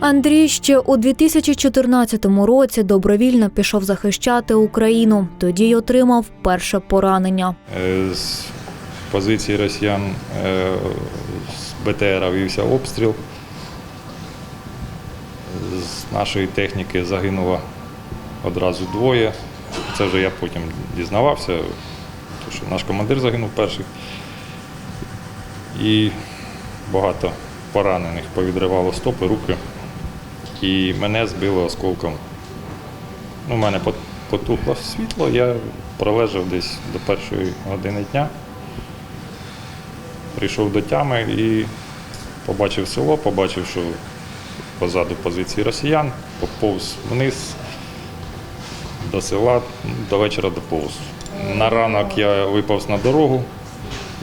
Андрій ще у 2014 році добровільно пішов захищати Україну. Тоді й отримав перше поранення. Е, З позиції росіян е, з БТРа вівся обстріл. З нашої техніки загинуло одразу двоє. Це вже я потім дізнавався, тому що наш командир загинув перший. І багато поранених повідривало стопи, руки. І мене збило осколком. Ну, у мене потухло світло, я пролежав десь до першої години дня. Прийшов до тями і побачив село, побачив, що позаду позиції росіян, поповз вниз до села, ну, до вечора доповз. На ранок я виповз на дорогу,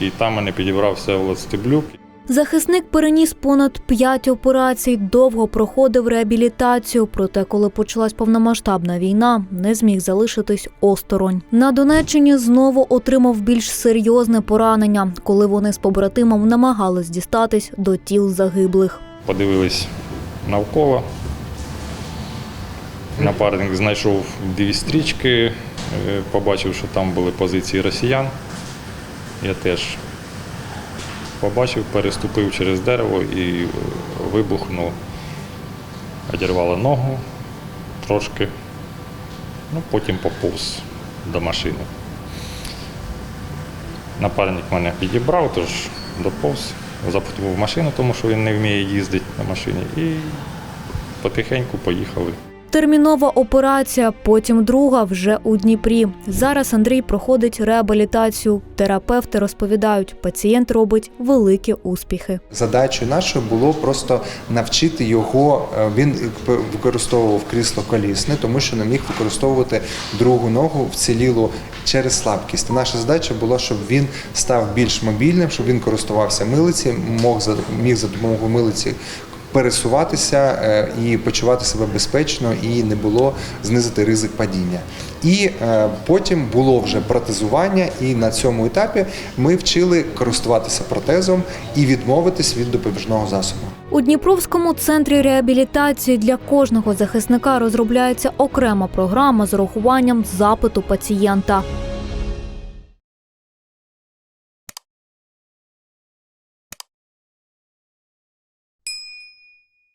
і там мене підібрав Всеволод Стеблюк. Захисник переніс понад п'ять операцій, довго проходив реабілітацію. Проте, коли почалась повномасштабна війна, не зміг залишитись осторонь. На Донеччині знову отримав більш серйозне поранення, коли вони з побратимом намагались дістатись до тіл загиблих. Подивились навколо. Напарник знайшов дві стрічки, е, побачив, що там були позиції росіян. Я теж побачив, переступив через дерево і вибухнув, одірвало ногу трошки, ну, потім поповз до машини. Напарник мене підібрав, тож доповз, запустив в машину, тому що він не вміє їздити на машині, і потихеньку поїхали. Термінова операція, потім друга вже у Дніпрі. Зараз Андрій проходить реабілітацію. Терапевти розповідають, пацієнт робить великі успіхи. Задачою нашою було просто навчити його. е, Він використовував крісло колісне, тому що не міг використовувати другу ногу вцілілу через слабкість. Наша задача була, щоб він став більш мобільним, щоб він користувався милиці, мог міг за допомогою милиці. Пересуватися е, і почувати себе безпечно, і не було знизити ризик падіння. І е, потім було вже протезування, і на цьому етапі ми вчили користуватися протезом і відмовитись від допоміжного засобу. У Дніпровському центрі реабілітації для кожного захисника розробляється окрема програма з урахуванням запиту пацієнта.